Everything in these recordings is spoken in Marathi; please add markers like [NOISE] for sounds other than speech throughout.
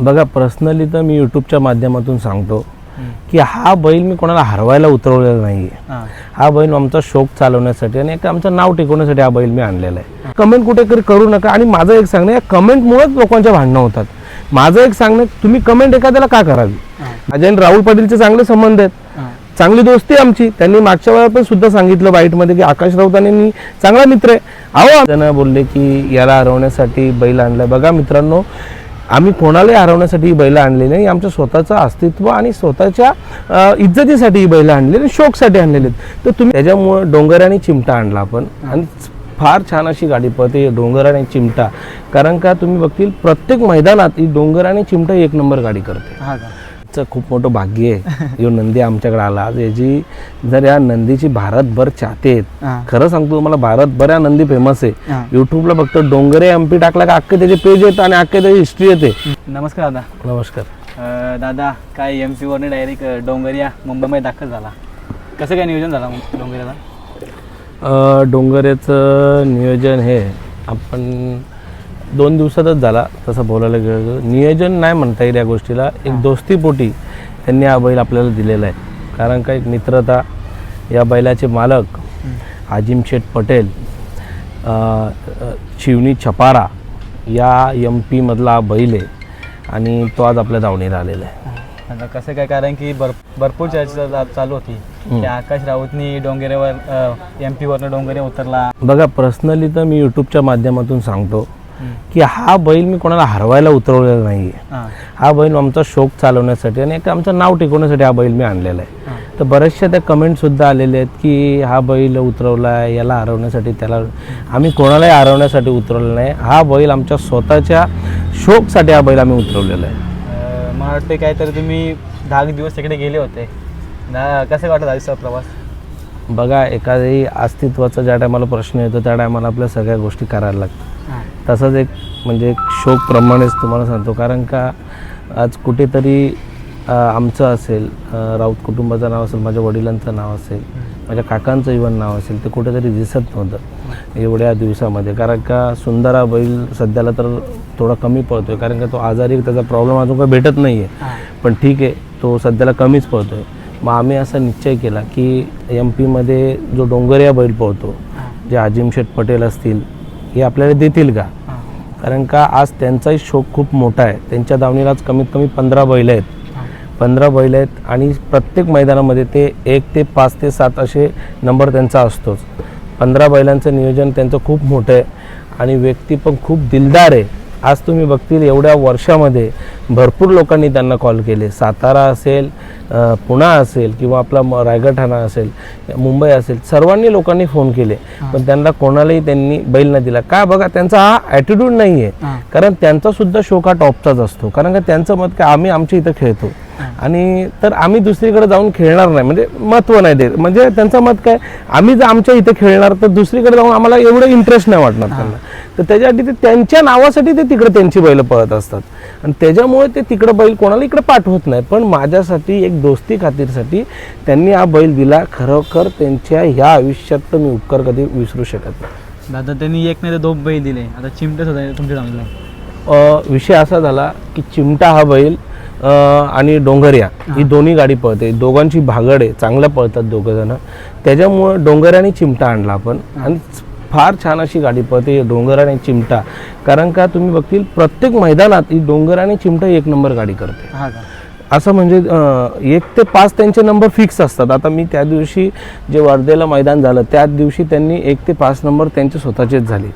बघा पर्सनली तर मी यूट्यूबच्या माध्यमातून सांगतो की हा बैल मी कोणाला हरवायला उतरवलेला नाही आहे हां बैल आमचा शोक चालवण्यासाठी आणि एक आमचं नाव टिकवण्यासाठी हा बैल मी आणलेला आहे. कमेंट कुठेतरी करू नका आणि माझं एक सांगणं या कमेंटमुळेच लोकांच्या भांडणं होतात. माझं एक सांगणं तुम्ही कमेंट एखाद्याला का करावी? माझ्या आणि राहुल पाटीलचे चांगले संबंध आहेत. चांगली दोस्ती आमची. त्यांनी मागच्या वेळा पण सुद्धा सांगितलं बाईटमध्ये की आकाश राऊतांनी मी चांगला मित्र आहे. अहो त्यांना बोलले की याला हरवण्यासाठी बैल आणलाय. बघा मित्रांनो आम्ही कोणालाही हरवण्यासाठी ही बैल आणलेली नाही. आमच्या स्वतःचं अस्तित्व आणि स्वतःच्या इज्जतीसाठी ही बैल आणलेली शोकसाठी आणलेली आहेत. तर तुम्ही त्याच्यामुळं डोंगर आणि चिमटा आणला आपण. आणि फार छान अशी गाडी पळते डोंगर आणि चिमटा. कारण का तुम्ही बघतील प्रत्येक मैदानात ही डोंगर आणि चिमटा एक नंबर गाडी करते. का? चं खूप मोठं भाग्य आहे. यो नंदी आमच्याकडे आला. आज याची जर या नंदीची भारतभर चाहते आहेत खरं सांगतो तुम्हाला भारतभर या नंदी फेमस आहे. युट्यूबला फक्त डोंगरे एम पी टाकला का अख्खे त्याचे पेज येतं आणि अख्खे त्याची हिस्ट्री येते. नमस्कार दादा. नमस्कार. दादा काय एम पीवरने डायरेक्ट डोंगरिया मुंबईमध्ये दाखल झाला. कसं काय नियोजन झाला डोंगरियाला अं, डोंगरेचं नियोजन हे आपण दोन दिवसातच झाला तसं बोलायला गेलं. नियोजन नाही म्हणता येईल या गोष्टीला. एक दोस्तीपोटी त्यांनी हा बैल आपल्याला दिलेला आहे. कारण का एक मित्रता या बैलाचे मालक आजिम शेठ पटेल शिवनी छपारा या एम पीमधला हा बैल आहे. आणि तो आज आपल्या दावणीला आलेला आहे. आता कसं काय कारण की भर भरपूर चर्चा चा- चालू होती. की आकाश राऊतनी डोंगरेवर एम पीवरनं डोंगरे उतरला. बघा पर्सनली तर मी यूट्यूबच्या माध्यमातून सांगतो. की हा बैल मी कोणाला हरवायला उतरवलेला नाही हां. बैल आमचा शोक चालवण्यासाठी आणि एक आमचं नाव टिकवण्यासाठी हा बैल मी आणलेला आहे. तर बऱ्याचशा त्या कमेंटसुद्धा आलेले आहेत की हा बैल उतरवला आहे याला हरवण्यासाठी त्याला आम्ही कोणालाही हरवण्यासाठी उतरवलं नाही. हा बैल आमच्या स्वतःच्या शोकसाठी हा बैल आम्ही उतरवलेला आहे. मला वाटतं काहीतरी तुम्ही दहा दिवस तिकडे गेले होते. कसं वाटत आजचा प्रवास? बघा एखादी अस्तित्वाचा ज्या टायमाला प्रश्न येतो त्या टायमाला आपल्या सगळ्या गोष्टी करायला लागतात. तसंच एक म्हणजे एक शोकप्रमाणेच तुम्हाला सांगतो. कारण का आज कुठेतरी आमचं असेल राऊत कुटुंबाचं नाव असेल माझ्या वडिलांचं नाव असेल माझ्या काकांचं इवन नाव असेल ते कुठेतरी दिसत नव्हतं एवढ्या दिवसामध्ये. कारण का सुंदरा बैल सध्याला तर थोडा कमी पळतोय. कारण का तो आजारी त्याचा प्रॉब्लेम अजून काही भेटत नाही आहे पण ठीक आहे तो सध्याला कमीच पळतोय. मग आम्ही असा निश्चय केला की एम पीमध्ये जो डोंगरिया बैल पळतो जे आजिम शेठ पटेल असतील हे आपल्याला देतील का? कारण का आज त्यांचाही शोक खूप मोठा आहे. त्यांच्या दावणीला आज कमीत कमी पंधरा बैल आहेत. पंधरा बैल आहेत आणि प्रत्येक मैदानामध्ये ते एक ते पाच ते सात असे नंबर त्यांचा असतोच. पंधरा बैलांचं नियोजन त्यांचं खूप मोठं आहे आणि व्यक्ती पण खूप दिलदार आहे. आज तुम्ही बघतील एवढ्या वर्षामध्ये भरपूर लोकांनी त्यांना कॉल केले. सातारा असेल पुणा असेल किंवा आपला रायगड ठाणा असेल मुंबई असेल सर्वांनी लोकांनी फोन केले. पण त्यांना कोणालाही त्यांनी बैल न दिला. का बघा त्यांचा हा ॲटिट्यूड नाही आहे कारण त्यांचा सुद्धा शोक हा टॉपचाच असतो. कारण का त्यांचं मत काय आम्ही आमच्या इथं खेळतो. आणि तर आम्ही दुसरीकडे जाऊन खेळणार नाही. म्हणजे महत्त्व नाही देत. म्हणजे त्यांचं मत काय आम्ही जर आमच्या इथे खेळणार तर दुसरीकडे जाऊन आम्हाला एवढं इंटरेस्ट नाही वाटणार त्यांना. तर त्याच्यासाठी ते त्यांच्या नावासाठी ते तिकडे त्यांची बैल पळत असतात. आणि त्याच्यामुळे ते तिकडं बैल कोणाला इकडे पाठवत नाही. पण माझ्यासाठी एक दोस्ती खातीरसाठी त्यांनी हा बैल दिला. खरोखर त्यांच्या ह्या आयुष्यात तर मी उपकार कधी विसरू शकत नाही. दादा त्यांनी एक नाही तर दोन बैल दिले. आता चिमटेच होता तुमच्या चांगलं विषय असा झाला की चिमटा हा बैल अ, आणि डोंगरिया ही. दोन्ही गाडी पळते. दोघांची भागड आहे चांगल्या पळतात दोघं जण. त्याच्यामुळं आणि चिमटा आणला आपण. आणि फार छान अशी गाडी पळते. डोंगर आणि चिमटा. कारण का तुम्ही बघतील प्रत्येक मैदानात ही डोंगर आणि चिमटा एक नंबर गाडी करते. हा का? असं म्हणजे एक ते पाच त्यांचे नंबर फिक्स असतात. आता मी त्या दिवशी जे वर्धेला मैदान झालं त्याच दिवशी त्यांनी एक ते पाच नंबर त्यांचे स्वतःचेच झाले.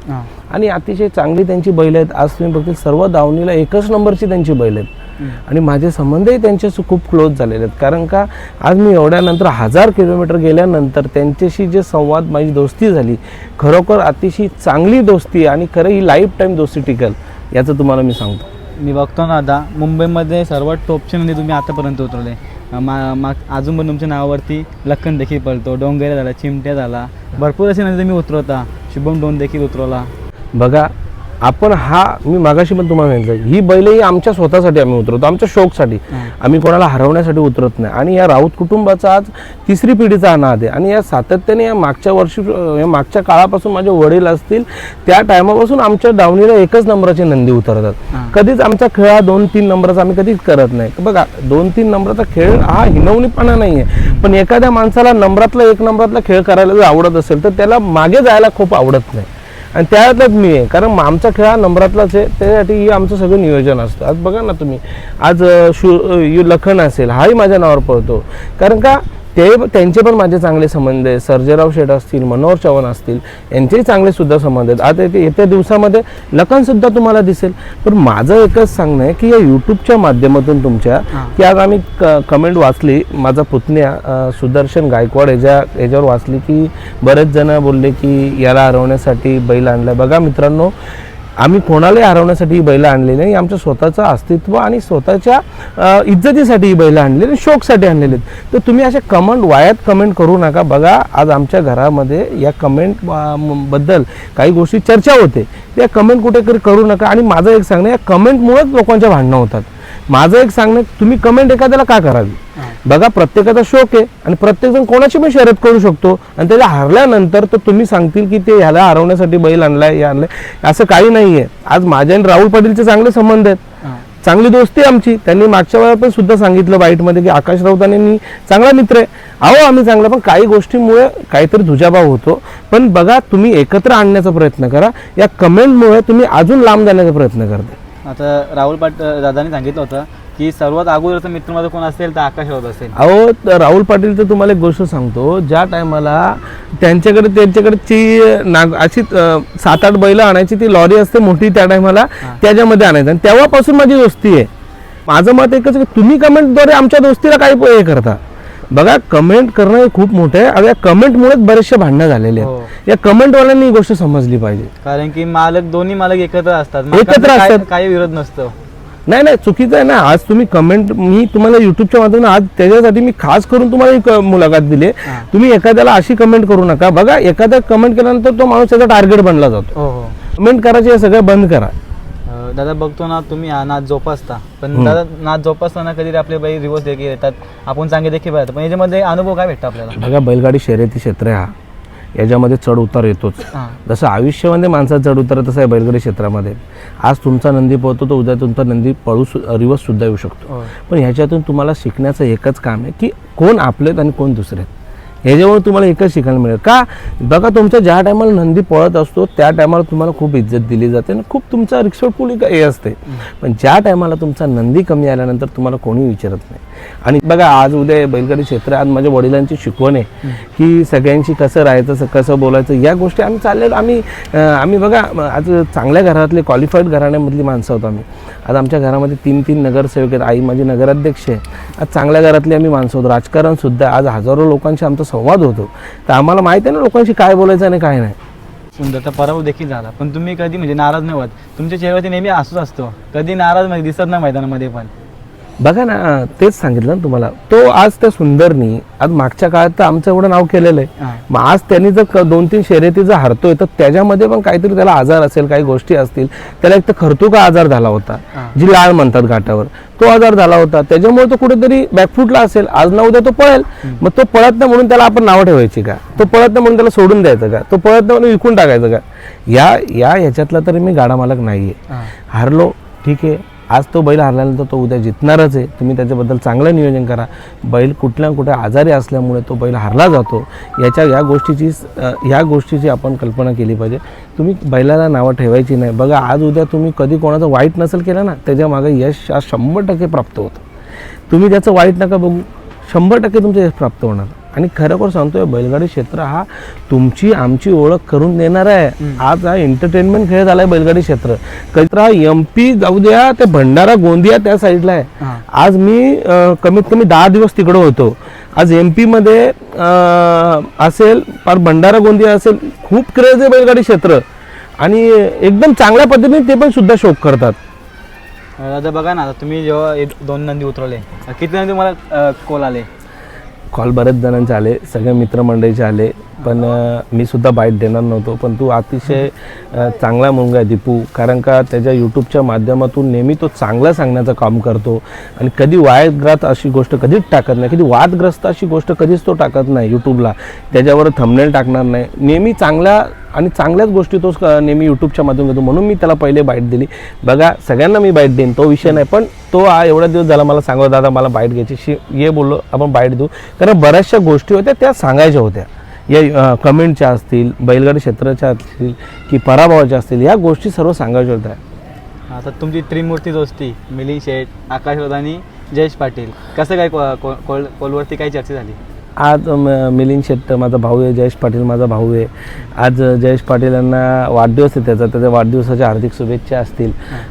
आणि अतिशय चांगली त्यांची बैल आहेत. आज तुम्ही बघतील सर्व दावणीला एकच नंबरची त्यांची बैल आहेत. आणि माझे संबंधही त्यांच्याशी खूप क्लोज झालेले आहेत. कारण का आज मी एवढ्यानंतर हजार किलोमीटर गेल्यानंतर त्यांच्याशी जे संवाद माझी दोस्ती झाली खरोखर अतिशय चांगली दोस्ती आणि खरं ही लाईफ टाईम दोस्ती टिकल याचं तुम्हाला मी सांगतो. मी बघतो ना आता मुंबईमध्ये सर्वात टॉपचे नदी तुम्ही आतापर्यंत उतरवले. मा मा अजून पण तुमच्या नावावरती लखन देखील पळतो डोंगरे झाला चिमट्या झाला. भरपूर असे नदी तुम्ही उतरवता. शुभम डोन देखील उतरवला. बघा आपण हा मी मागाशी पण तुम्हाला सांगितलं ही बैल ही आमच्या स्वतःसाठी आम्ही उतरवतो आमच्या शौकसाठी. आम्ही कोणाला हरवण्यासाठी उतरत नाही. आणि या राऊत कुटुंबाचा आज तिसरी पिढीचा नाद आहे. आणि या सातत्याने या मागच्या वर्षी या मागच्या काळापासून माझे वडील असतील त्या टायमापासून आमच्या दावणीला एकच नंबराचे नंदी उतरतात. कधीच आमचा खेळ हा दोन तीन नंबराचा आम्ही कधीच करत नाही. बघा दोन तीन नंबराचा खेळ हा हिनवणीपणा नाही आहे पण एखाद्या माणसाला नंबरातला एक नंबरातला खेळ करायला जर आवडत असेल तर त्याला मागे जायला खूप आवडत नाही. आणि त्यातच मी आहे. कारण आमचा खेळ हा नंबरातलाच आहे. त्यासाठी हे आमचं सगळं नियोजन असतं. आज बघा ना तुम्ही. आज शु लखन असेल हाही माझ्या नावावर पळतो. कारण का? ते त्यांचे पण माझे चांगले संबंध आहे सर्जेराव शेठ असतील मनोहर चव्हाण असतील यांचेही चांगले सुद्धा संबंध आहेत. आता येते येत्या दिवसामध्ये लखनसुद्धा तुम्हाला दिसेल. पण माझं एकच सांगणं आहे की या यूट्यूबच्या माध्यमातून तुमच्या की आज आम्ही क कमेंट वाचली. माझा पुतण्या सुदर्शन गायकवाड याच्या याच्यावर वाचली की बरेच जण बोलले की याला हरवण्यासाठी बैल आणला बघा मित्रांनो आम्ही कोणालाही हरवण्यासाठी ही बैलं आणलेली नाही. आमच्या स्वतःचं अस्तित्व आणि स्वतःच्या इज्जतीसाठी ही बैलं आणलेली आणि शोकसाठी आणलेली आहेत. तर तुम्ही असे कमेंट वायात कमेंट करू नका. बघा आज आमच्या घरामध्ये या कमेंटबद्दल काही गोष्टी चर्चा होते. त्या कमेंट कुठेतरी करू नका. आणि माझं एक सांगणं या कमेंटमुळेच लोकांच्या भांडणं होतात. माझं एक सांगणं तुम्ही कमेंट एखाद्याला का करावी? बघा प्रत्येकाचा शौक आहे आणि प्रत्येकजण कोणाची पण शर्यत करू शकतो आणि त्याला हरल्यानंतर तर तुम्ही सांगतील की ते ह्याला हरवण्यासाठी बैल आणलाय हे आणलंय. असं काही नाहीये. आज माझ्या आणि राहुल पाटीलचे चांगले संबंध आहेत. चांगली दोस्ती आहे आमची. त्यांनी मागच्या वेळा पण सुद्धा सांगितलं वाईटमध्ये की आकाश राऊतांनी मी चांगला मित्र आहे. अहो आम्ही चांगला पण काही गोष्टीमुळे काहीतरी दुजाभाव होतो. पण बघा तुम्ही एकत्र आणण्याचा प्रयत्न करा. या कमेंटमुळे तुम्ही अजून लांब जाण्याचा प्रयत्न करता. आता राहुल पाट दादाने सांगितलं होतं की सर्वात अगोदरचं मित्र माझं कोण असेल तर आकाश राऊत असेल. अहो त- राहुल पाटील तर तुम्हाला एक गोष्ट सांगतो. ज्या टायमाला त्यांच्याकडे त्यांच्याकडची नाग अशी अं, सात आठ बैल आणायची ती लॉरी असते मोठी त्या टायमाला त्याच्यामध्ये आणायचं. आणि तेव्हापासून माझी दोस्ती आहे. माझं मत एकच आहे की तुम्ही कमेंटद्वारे आमच्या दोस्तीला काही हे करता. बघा कमेंट करणं हे खूप मोठं आहे. आणि या कमेंटमुळेच बरेचसे भांडणं झालेले हो. आहेत या कमेंटवाल्यांनी ही गोष्ट समजली पाहिजे. कारण की मालक दोन्ही मालक एकत्र असतात. एकत्र मालकांचं काय- असतात. काही विरोध नसतो. नाही नाही चुकीचं आहे ना. आज तुम्ही कमेंट मी तुम्हाला युट्यूबच्या माध्यमातून आज त्याच्यासाठी मी खास करून तुम्हाला ही मुलाखत दिली. हा. तुम्ही एखाद्याला अशी कमेंट करू नका. बघा एखादा कमेंट केल्यानंतर तो माणूस त्याचा टार्गेट बनला जातो. हो हो. कमेंट करायचे हे सगळं बंद करा. दादा बघतो ना तुम्ही हा नाच जोपासता. पण दादा नाच जोपासताना कधी आपले बाई रिवर्स देखील येतात. आपण चांगले देखील पण याच्यामध्ये अनुभव काय भेटतो आपल्याला? बघा बैलगाडी शर्यती क्षेत्र आहे हा. याच्यामध्ये चढ उतार येतोच. जसं आयुष्यामध्ये माणसाचा चढ उतार तसं आहे बैलगाडी क्षेत्रामध्ये. आज तुमचा नंदी पळतो तर उद्या तुमचा नंदी पळू रिवर्स सुद्धा येऊ शकतो. पण ह्याच्यातून तुम्हाला शिकण्याचं एकच काम आहे की कोण आपलेत आणि कोण दुसरे आहेत. ह्याच्यामुळे तुम्हाला एकच शिकायला मिळेल. का? बघा तुमच्या ज्या टायमाला नंदी पळत असतो त्या टायमाला तुम्हाला खूप इज्जत दिली जाते आणि खूप तुमचा रिस्पेक्टफुल हे असते. पण ज्या टायमाला तुमचा नंदी कमी आल्यानंतर तुम्हाला कोणी विचारत नाही. आणि बघा आज उद्या बैलगाडी क्षेत्र आज माझ्या वडिलांची शिकवण आहे की सगळ्यांशी कसं राहायचं कसं बोलायचं या गोष्टी आम्ही चाललेलो आम्ही आम्ही बघा आज चांगल्या घरातले क्वालिफाईड घराण्यामधली माणसं आहोत आम्ही. आज आमच्या घरामध्ये तीन तीन नगरसेवक आहेत. आई माझी नगराध्यक्ष आहे. आज चांगल्या घरातली आम्ही माणसं होतो. राजकारणसुद्धा आज हजारो लोकांशी आमचं संवाद होतो. तर आम्हाला माहिती आहे ना लोकांशी काय बोलायचं आणि काय नाही. सुंदरचा पराभव देखील झाला. पण तुम्ही कधी म्हणजे नाराज नाही होत. तुमच्या चेहऱ्यावरती नेहमी असूच असतो. कधी नाराज दिसत नाही मैदानामध्ये पण. बघा ना तेच सांगितलं ना तुम्हाला. तो आज त्या सुंदरनी आज मागच्या काळात तर आमचं एवढं नाव केलेलं आहे. मग आज त्यांनी जर दोन तीन शर्यती जर हरतोय तर त्याच्यामध्ये पण काहीतरी त्याला आजार असेल काही गोष्टी असतील. त्याला एक तर खर्तुका आजार झाला होता. जी लाळ म्हणतात घाटावर. तो आजार झाला होता. त्याच्यामुळे तो कुठेतरी बॅकफुटला असेल. आज ना उद्या तो पळेल. मग तो पळत नाही म्हणून त्याला आपण नावं ठेवायची का? तो पळत नाही म्हणून त्याला सोडून द्यायचं का? तो पळत नाही म्हणून विकून टाकायचं का? या या ह्याच्यातला तरी मी गाडा मालक नाहीये. हारलो ठीक आहे. आज तो बैल हारल्यानंतर तो उद्या जितणारच आहे तुम्ही त्याच्याबद्दल चांगलं नियोजन करा. बैल कुठल्या ना कुठे आजारी असल्यामुळे तो बैल हरला जातो. याच्या या गोष्टीची या ह्या गोष्टीची आपण कल्पना केली पाहिजे. तुम्ही बैलाला नावं ठेवायची नाही. बघा आज उद्या तुम्ही कधी कोणाचं वाईट नसेल केलं ना त्याच्यामागे यश आज शंभर टक्के प्राप्त होतं. तुम्ही त्याचं वाईट नका बघू. शंभर टक्के तुमचं यश प्राप्त होणार. आणि खरोखर सांगतोय बैलगाडी क्षेत्र हा तुमची आमची ओळख करून देणार आहे. आज हा एंटरटेनमेंट खेळ झालाय बैलगाडी क्षेत्र. हा एम पी जाऊ द्या ते भंडारा गोंदिया त्या साईडला आहे. आज मी कमीत कमी दहा दिवस तिकडं होतो. आज एम पीमध्ये असेल फार भंडारा गोंदिया असेल खूप क्रेज आहे बैलगाडी क्षेत्र. आणि एकदम चांगल्या पद्धतीने ते पण सुद्धा शोक करतात. दादा बघा ना आता तुम्ही जेव्हा दोन नंदी उतरवले किती नंदी तुम्हाला कॉल आले? कॉल बरेच जणांचे आले. सगळे मित्रमंडळीचे आले. पण मी सुद्धा बाईट देणार नव्हतो. पण तू अतिशय चांगला मुलगा आहे दीपू. कारण का त्याच्या यूट्यूबच्या माध्यमातून नेहमी तो चांगलं सांगण्याचं काम करतो. आणि कधी वादग्रस्त अशी गोष्ट कधीच टाकत नाही. कधी वादग्रस्त अशी गोष्ट कधीच तो टाकत नाही यूट्यूबला त्याच्यावर थंबनेल टाकणार नाही. नेहमी चांगल्या आणि चांगल्याच गोष्टी तो नेहमी यूट्यूबच्या माध्यमातून घेतो म्हणून मी त्याला पहिले बाईट दिली. बघा सगळ्यांना मी बाईट देईन. तो विषय नाही. पण तो हा एवढा दिवस झाला मला सांगा दादा मला बाईट घ्यायची शी ये बोललो आपण बाईट देऊ. कारण बऱ्याचशा गोष्टी होत्या त्या सांगायच्या होत्या. या कमेंटच्या असतील बैलगाडी क्षेत्राच्या असतील की पराभवाच्या असतील या गोष्टी सर्व सांगायच्या होत्या. आता तुमची त्रिमूर्ती दोस्ती मिलिंद शेठ आकाश रोधानी जयेश पाटील कसं काय को- को- कोल कॉलवरती काय चर्चा झाली? आज म- मिलिंद शेट्ट माझा भाऊ आहे जयेश पाटील माझा भाऊ आहे. आज जयेश पाटील यांना वाढदिवस आहे त्याचा त्याच्या वाढदिवसाच्या हार्दिक शुभेच्छा असतील.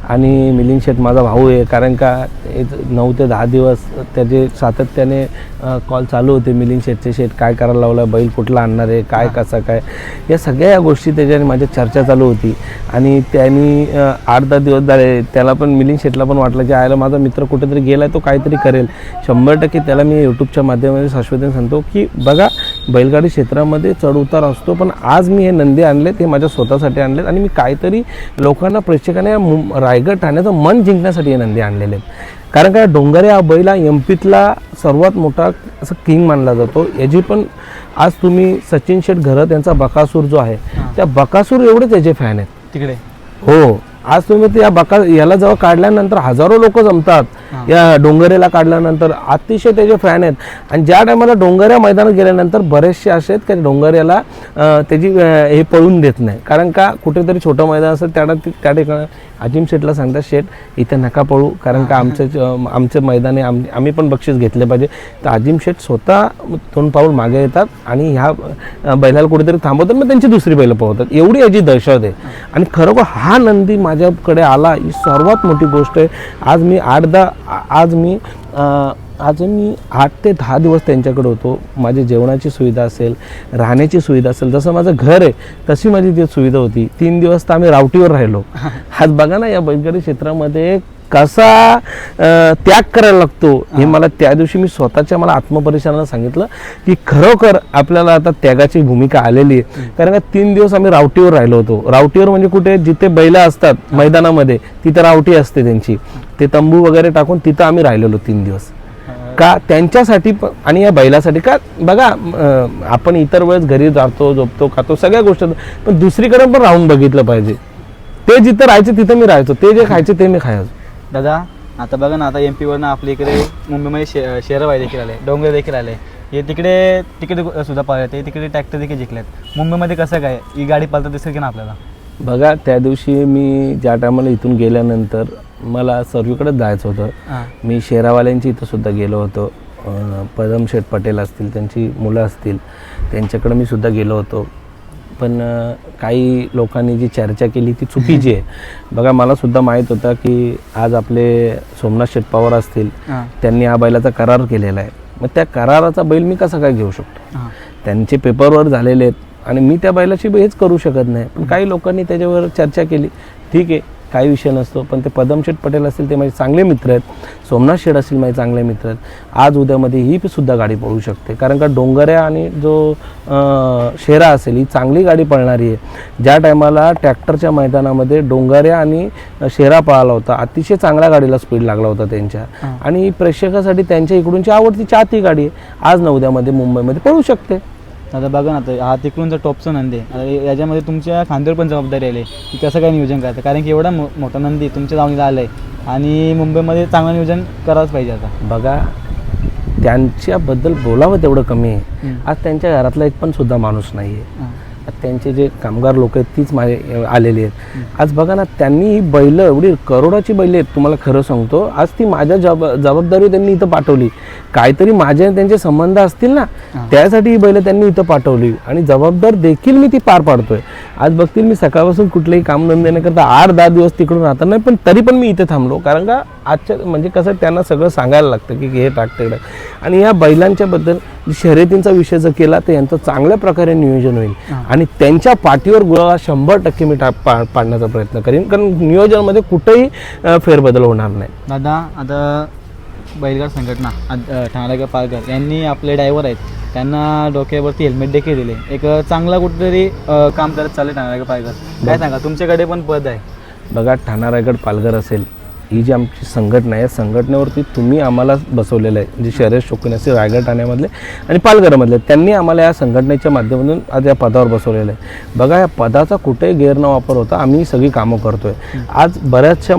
आणि मिलिंद शेठ माझा भाऊ आहे कारण का एक नऊ ते दहा दिवस त्याचे सातत्याने कॉल चालू होते मिलिंद शेठचे शेठ काय करायला लावलं बैल कुठला आणणार आहे काय कसं काय? या सगळ्या या गोष्टी त्याच्याने माझ्या चर्चा चालू होती. आणि त्यांनी आठ दहा दिवस झाले त्याला पण मिलिंद शेठला पण वाटलं की आयला माझा मित्र कुठेतरी गेला तो काहीतरी करेल. शंभर टक्के त्याला मी यूट्यूबच्या माध्यमाने शाश्वतीने सांगतो की बघा बैलगाडी क्षेत्रामध्ये चढ उतार असतो पण आज मी हे नंदी आणलेत हे माझ्या स्वतःसाठी आणलेत आणि मी काहीतरी लोकांना प्रेक्षकांना रायगड ठाण्याचं मन जिंकण्यासाठी हे नंदी आणलेले आहेत. कारण काय डोंगरे हा बैल हा एम पीतला सर्वात मोठा असं किंग मानला जातो. याची पण आज तुम्ही सचिन शेठ घरत यांचा बकासूर जो आहे त्या बकासूर एवढेच याचे फॅन आहेत. तिकडे? हो. आज तुम्ही त्या बका याला जेव्हा काढल्यानंतर हजारो लोक जमतात या डोंगरेला काढल्यानंतर अतिशय त्याचे फॅन आहेत आणि ज्या टायमाला डोंगऱ्या मैदानात गेल्यानंतर बरेचसे असे आहेत की डोंगऱ्याला त्याची हे पळून देत नाही. कारण का कुठेतरी छोटं मैदान असेल त्या त्या ठिकाणी अजिम शेठला सांगतात शेठ इथे नका पळू कारण का आमचं अं, आमचं मैदान आहे आम- आम्ही पण बक्षीस घेतले पाहिजे. तर अजिम शेठ स्वतः दोन पाऊल मागे येतात आणि ह्या बैलाला कुठेतरी थांबवतात मग त्यांची दुसरी बैलं पळवतात. एवढी याची दहशत आहे. आणि खरोखर हा नंदी माझ्याकडे आला ही सर्वात मोठी गोष्ट आहे. आज मी आठ दहा आज मी अं, आज मी आठ ते दहा दिवस त्यांच्याकडे होतो. माझी जेवणाची सुविधा असेल राहण्याची सुविधा असेल जसं माझं घर आहे तशी माझी ती सुविधा होती तीन दिवस तर आम्ही रावटीवर राहिलो. आज बघा ना या बैलगाडी क्षेत्रामध्ये कसा त्याग करायला लागतो हे मला त्या दिवशी मी स्वतःच्या मला आत्मपरिचयानं सांगितलं की खरोखर आपल्याला आता त्यागाची भूमिका आलेली आहे. कारण का तीन दिवस आम्ही रावटीवर राहिलो होतो. रावटीवर म्हणजे कुठे? जिथे बैला असतात मैदानामध्ये तिथं रावटी असते त्यांची. ते तंबू वगैरे टाकून तिथं आम्ही राहिलेलो तीन दिवस. का त्यांच्यासाठी पण आणि या बैलासाठी का बघा आपण इतर वेळेस घरी जातो झोपतो खातो सगळ्या गोष्टी पण दुसरीकडे पण राहून बघितलं पाहिजे. ते जिथं राहायचे तिथं मी राहायचो. ते जे खायचे ते मी खायचो. दादा आता बघा ना आता एम पीवरनं आपल्या इकडे मुंबईमध्ये शे शेरवाई देखील आले डोंगर देखील आले. हे तिकडे तिकडे सुद्धा पाळले तिकडे ट्रॅक्टर देखील जिंकलेत. मुंबईमध्ये कसं काय? ही गाडी पालतं दिसेल की ना आपल्याला? बघा त्या दिवशी मी ज्या टायमाला इथून गेल्यानंतर मला सर्वीकडेच जायचं होतं. मी शेरावाल्यांची इथं सुद्धा गेलो होतो. अं, पदम शेठ पटेल असतील त्यांची मुलं असतील त्यांच्याकडे मी सुद्धा गेलो होतो. पण काही लोकांनी जी चर्चा केली ती चुकीची आहे. [LAUGHS] बघा मला सुद्धा माहीत होतं की आज आपले सोमनाथ शेठ पवार असतील त्यांनी हा बैलाचा करार केलेला आहे. मग त्या कराराचा बैल मी कसा काय घेऊ शकतो? त्यांचे पेपरवर झालेले आहेत आणि मी त्या बैलाची हेच करू शकत नाही. पण काही लोकांनी त्याच्यावर चर्चा केली. ठीक आहे काही विषय नसतो पण ते पदमशेठ पटेल असतील ते माझे चांगले मित्र आहेत. सोमनाथ शेठ असतील माझे चांगले मित्र आहेत. आज उद्यामध्ये ही सुद्धा गाडी पळू शकते. कारण का डोंगऱ्या आणि जो शेरा असेल ही चांगली गाडी पळणारी आहे. ज्या टायमाला ट्रॅक्टरच्या मैदानामध्ये डोंगऱ्या आणि शेरा पळाला होता अतिशय चांगल्या गाडीला स्पीड लागला होता त्यांच्या. आणि प्रेक्षकासाठी त्यांच्या इकडूनची आवडती चाहती गाडी आहे. आज न उद्यामध्ये मुंबईमध्ये पळू शकते. दादा बघा ना आता हा तिकडूनचा टॉपचं नंदी आहे. आता याच्यामध्ये तुमच्या खांद्यावर पण जबाबदारी आली की कसं काय नियोजन करायचं. कारण की एवढा मो मोठा नंदी तुमच्या दावणीला आलं आहे आणि मुंबईमध्ये चांगलं नियोजन करायलाच पाहिजे आता. बघा त्यांच्याबद्दल बोलावं तेवढं कमी आहे. आज त्यांच्या घरातला एक पण सुद्धा माणूस नाही आहे त्यांचे जे कामगार लोक आहेत तीच माझे आलेली आहेत. आज बघा ना त्यांनी ही बैल एवढी करोडाची बैल आहेत तुम्हाला खरं सांगतो. आज ती माझ्या जब जबाबदारी त्यांनी इथं पाठवली. काहीतरी माझे आणि त्यांचे संबंध असतील ना. त्यासाठी ही बैल त्यांनी इथं पाठवली. आणि जबाबदार देखील मी ती पार पाडतोय. आज बघतील मी सकाळपासून कुठलेही काम धंदे न करता आठ दहा दिवस तिकडून राहतात नाही पण तरी पण मी इथे थांबलो. कारण का आजच्या म्हणजे कसं त्यांना सगळं सांगायला लागतं की हे टाक ते टाक. आणि या बैलांच्या बद्दल शर्यतींचा विषय जर केला तर यांचं चांगल्या प्रकारे नियोजन होईल. आणि त्यांच्या पाठीवर गुळा शंभर टक्के मी पा पाडण्याचा प्रयत्न करेन. कारण नियोजनामध्ये कुठेही फेरबदल होणार नाही. दादा आता बैलगाड संघटना ठाण्यागर पालघर यांनी आपले ड्रायव्हर आहेत. त्यांना डोक्यावरती हेल्मेट देखील दिले. एक चांगला कुठेतरी काम करत चालले ठाणे पालघर. काय सांगा तुमच्याकडे पण पद आहे. बघा ठाणा रायगड पालघर असेल ही जी आमची संघटना आहे या संघटनेवरती तुम्ही आम्हाला बसवलेलं आहे. म्हणजे जे शर्यत शौकीन रायगड ठाण्यामधले आणि पालघरमधले. त्यांनी आम्हाला या संघटनेच्या माध्यमातून आज या पदावर बसवलेलं आहे. बघा या पदाचा कुठेही गैर न वापर होता आम्ही सगळी कामं करतो आहे आज बऱ्याचशा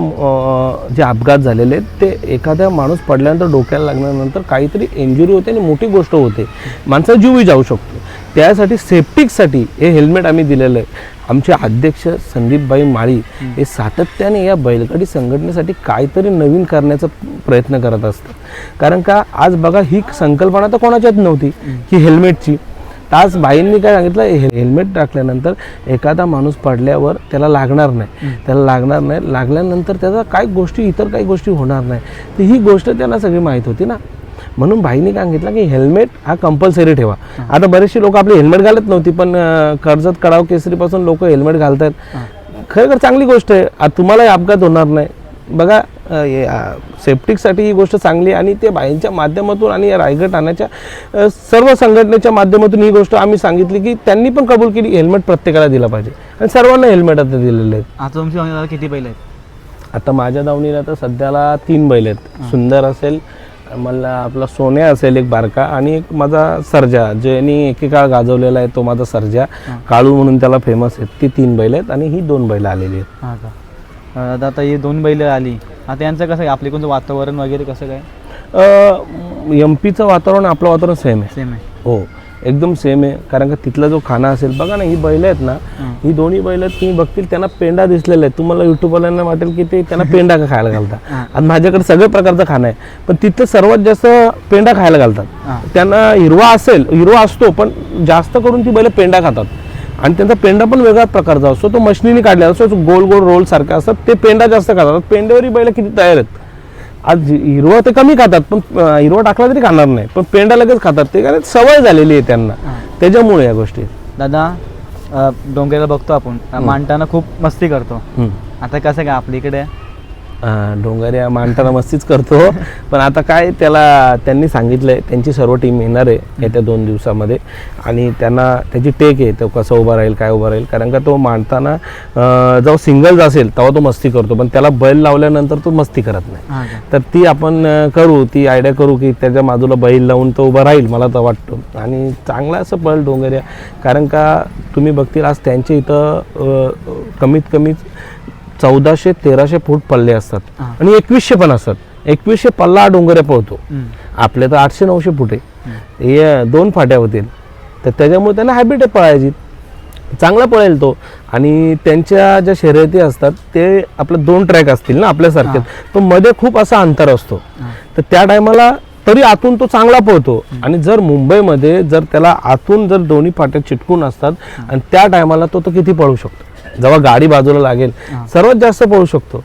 जे अपघात झालेले आहेत ते एखाद्या माणूस पडल्यानंतर डोक्याला लागल्यानंतर काहीतरी इंजुरी होते आणि मोठी गोष्ट होते. माणसाचा जीवही जाऊ शकतो. त्यासाठी सेफ्टीसाठी हे हेल्मेट आम्ही दिलेलं आहे. आमचे अध्यक्ष संदीपबाई माळी हे सातत्याने या बैलगाडी संघटनेसाठी काहीतरी नवीन करण्याचा प्रयत्न करत असतात. कारण का आज बघा ही संकल्पना तर कोणाच्याच नव्हती की हेल्मेटची. आज बाईंनी काय सांगितलं हे हेल्मेट टाकल्यानंतर एखादा माणूस पडल्यावर त्याला लागणार नाही. त्याला लागणार नाही लागल्यानंतर त्याचा काय गोष्टी इतर काही गोष्टी होणार नाही. तर ही गोष्ट त्यांना सगळी माहीत होती ना. म्हणून भाईने सांगितलं की हेल्मेट हा कंपल्सरी ठेवा. आता बरेचसे लोक आपले हेल्मेट घालत नव्हती पण कर्जत कडाव केसरीपासून लोक हेल्मेट घालतात खरं चांगली गोष्ट आहे. तुम्हालाही अपघात होणार नाही. बघा अं, हे, ही गोष्ट चांगली आहे आणि ते बाईंच्या माध्यमातून आणि या रायगड ठाण्याच्या सर्व संघटनेच्या माध्यमातून ही गोष्ट आम्ही सांगितली की त्यांनी पण कबूल केली हेल्मेट प्रत्येकाला दिला पाहिजे. आणि सर्वांना हेल्मेट आता दिलेले आहेत. आता किती बैल आहेत? आता माझ्या दावणीला तर सध्याला तीन बैल आहेत. सुंदर असेल मला आपला सोन्या असेल एक बारका आणि एक माझा सर्जा ज्यांनी एकेकाळ गाजवलेला आहे तो माझा सर्जा. काळू म्हणून त्याला फेमस आहे ती तीन बैल आहेत आणि ही दोन बैल आलेली आहेत. हां का? अ, दादा आता ही दोन बैल आली. आता यांचं कसं आहे? आपले कोणतं वातावरण वगैरे कसं काय? एम पीचं वातावरण आपलं वातावरण सेम आहे. सेम आहे. हो. एकदम सेम आहे. कारण का तिथला जो खाना असेल बघा ना ही बैल आहेत ना ही. दोन्ही बैल आहेत तुम्ही बघतील त्यांना पेंडा दिसलेला आहे तुम्हाला युट्यूबवाल्यांना वाटेल की ते त्यांना पेंडा का खायला घालतात. आणि माझ्याकडे सगळ्या प्रकारचं खाणं आहे. पण तिथलं सर्वात जास्त पेंडा खायला घालतात. त्यांना हिरवा असेल हिरवा असतो पण जास्त करून ती बैल पेंडा खातात. आणि त्यांचा पेंडा पण वेगळ्याच प्रकारचा असतो. तो मशनीने काढलेला असतो गोल गोल रोल सारखा असतात ते पेंडा जास्त खातात. पेंड्यावरही बैल किती तयार आहेत. आज हिरवा ते कमी खातात पण अं, हिरवा टाकला तरी खाणार नाही. पण पेंडा लगेच खातात. ते कारण सवय झालेली आहे त्यांना. त्याच्यामुळे या गोष्टी. दादा अ, डोंगराला बघतो आपण. मांडताना खूप मस्ती करतो. आता कसं काय आपल्या इकडे डोंगऱ्या मांडताना मस्तीच करतो. पण आता काय त्याला त्यांनी सांगितलंय त्यांची सर्व टीम येणार आहे येत्या दोन दिवसामध्ये. आणि त्यांना त्याची टेक आहे तो कसं उभा राहील काय उभा राहील. कारण का तो मांडताना जेव्हा सिंगल्स असेल तेव्हा तो मस्ती करतो. पण त्याला बैल लावल्यानंतर तो मस्ती करत नाही. तर ती आपण करू ती आयडिया करू की त्याच्या बाजूला बैल लावून तो उभा राहील मला तर वाटतं. आणि चांगला असं पळ डोंगर्या कारण का तुम्ही बघतील आज त्यांच्या इथं कमीत कमी चौदाशे तेराशे फूट पल्ले असतात. आणि एकवीसशे पण असतात. एकवीसशे पल्ला हा डोंगर्या पळतो. आपले तर आठशे नऊशे फूट आहे. हे दोन फाट्या होतील. तर त्याच्यामुळे त्यांना हॅबिट आहे पळायची. चांगला पळेल तो. आणि त्यांच्या ज्या शर्यती असतात ते आपले दोन ट्रॅक असतील ना आपल्यासारखे. पण मध्ये खूप असा अंतर असतो. तर त्या टायमाला तरी आतून तो चांगला पळतो. आणि जर मुंबईमध्ये जर त्याला आतून जर दोन्ही फाट्या चिटकून असतात आणि त्या टायमाला तो तो किती पळू शकतो? जेव्हा गाडी बाजूला लागेल हां. सर्वात जास्त पळू शकतो.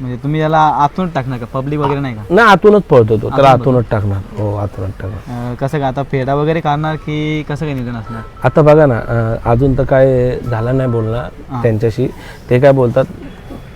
म्हणजे तुम्ही याला आतून टाकणार का? पब्लिक वगैरे नाही का? ना आतूनच पळतो तो. त्याला आतून आतूनच टाकणार. हो आतूनच टाकणार. अ, कसं काय आता फेडा वगैरे काढणार की कसं काय नियोजन असणार? आता बघा ना अं, अजून तर काय झालं नाही बोलणं हां. त्यांच्याशी. ते काय बोलतात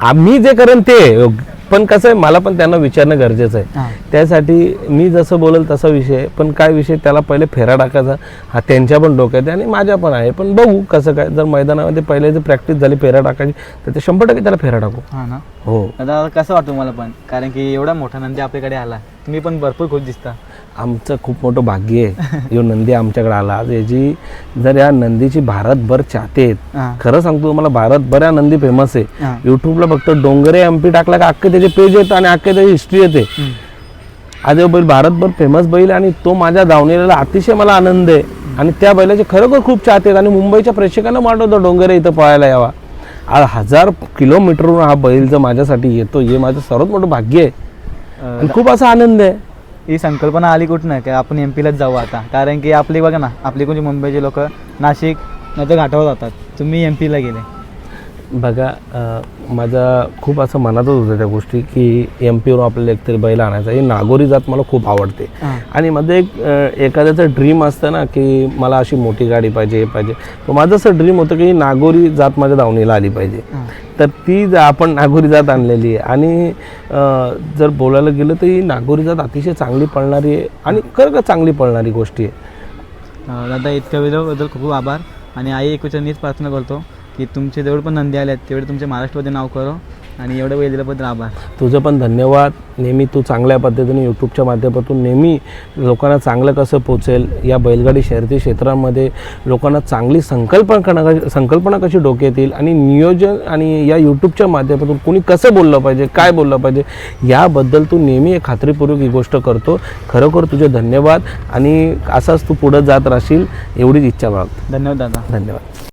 आम्ही जे करेन ते. योग्य. पण कसं आहे मला पण त्यांना विचारणं गरजेचं आहे. त्यासाठी मी जसं बोलेल तसा विषय. पण काय विषय त्याला पहिले फेरा टाकायचा. हा त्यांच्या पण डोक्यात आहे आणि माझ्या पण आहे. पण बघू कसं काय जर मैदानामध्ये पहिले जर प्रॅक्टिस झाली फेरा टाकायची तर ते शंभर टक्के त्याला फेरा टाकू. हां ना? हो. दादा कसं वाटतं मला पण? कारण की एवढा मोठा नंदी आपल्याकडे आला. तुम्ही पण भरपूर खुश दिसता. आमचं खूप मोठं भाग्य आहे. [LAUGHS] यो नंदी आमच्याकडे आला. आज याची जर या नंदीची भारतभर चाहते आहेत खरं सांगतो तुम्हाला भारतभर या नंदी फेमस आहे. युट्यूबला फक्त डोंगरे एम पी टाकला का अख्खे त्याचे पेज येतं आणि अख्खे त्याची हिस्ट्री येते. आज बैल भारतभर फेमस बैल आणि तो माझ्या धावणीला अतिशय मला आनंद आहे. आणि त्या बैलाचे खरोखर खूप चाहते आहेत आणि मुंबईच्या प्रेक्षकांना वाटवतो डोंगरे इथं पळायला यावा. आज हजार किलोमीटरवरून हा बैल जर माझ्यासाठी येतो हे माझं सर्वात मोठं भाग्य आहे. आणि खूप असा आनंद आहे. ही संकल्पना आली कुठनं की आपण एम पीलाच जाऊ आता? कारण की आपली बघा ना आपली कोणती मुंबईचे लोक नाशिक नाही तर घाटावर जातात. तुम्ही एम पीला गेले. बघा माझा खूप असं मनातच होतं त्या गोष्टी की एम पीवरून आपल्याला एकतरी बैल आणायचा ही नागोरी जात मला खूप आवडते. आणि माझं एक एखाद्याचं ड्रीम असतं ना की मला अशी मोठी गाडी पाहिजे हे पाहिजे. तर माझं असं ड्रीम होतं की नागोरी जात माझ्या दावणीला आली पाहिजे. तर ती ज- आपण नागोरी जात आणलेली आहे आणि जर बोलायला गेलं तर ही नागोरी जात अतिशय चांगली पळणारी आहे आणि खरं का चांगली पळणारी गोष्टी आहे. दादा इतक्या वेळेबद्दल खूप खूप आभार आणि आई एकूच्या नीच प्रार्थना करतो. की तुमचे जेवढे पण नंदी आले आहेत तेवढे तुमच्या महाराष्ट्रामध्ये नाव करो आणि एवढं वेळ दिल्याबद्दल आभार. तुझं पण धन्यवाद. नेहमी तू चांगल्या पद्धतीने यूट्यूबच्या माध्यमातून नेहमी लोकांना चांगलं कसं पोचेल या बैलगाडी शर्यती क्षेत्रामध्ये लोकांना चांगली संकल्पना संकल्पना कशी डोक्यात येईल आणि नियोजन आणि या यूट्यूबच्या माध्यमातून कोणी कसं बोललं पाहिजे काय बोललं पाहिजे याबद्दल तू नेहमी एक खात्रीपूर्वक ही गोष्ट करतो. खरोखर तुझे धन्यवाद आणि असाच तू पुढं जात राहशील एवढीच इच्छा बाळगतो धन्यवाद दादा. धन्यवाद.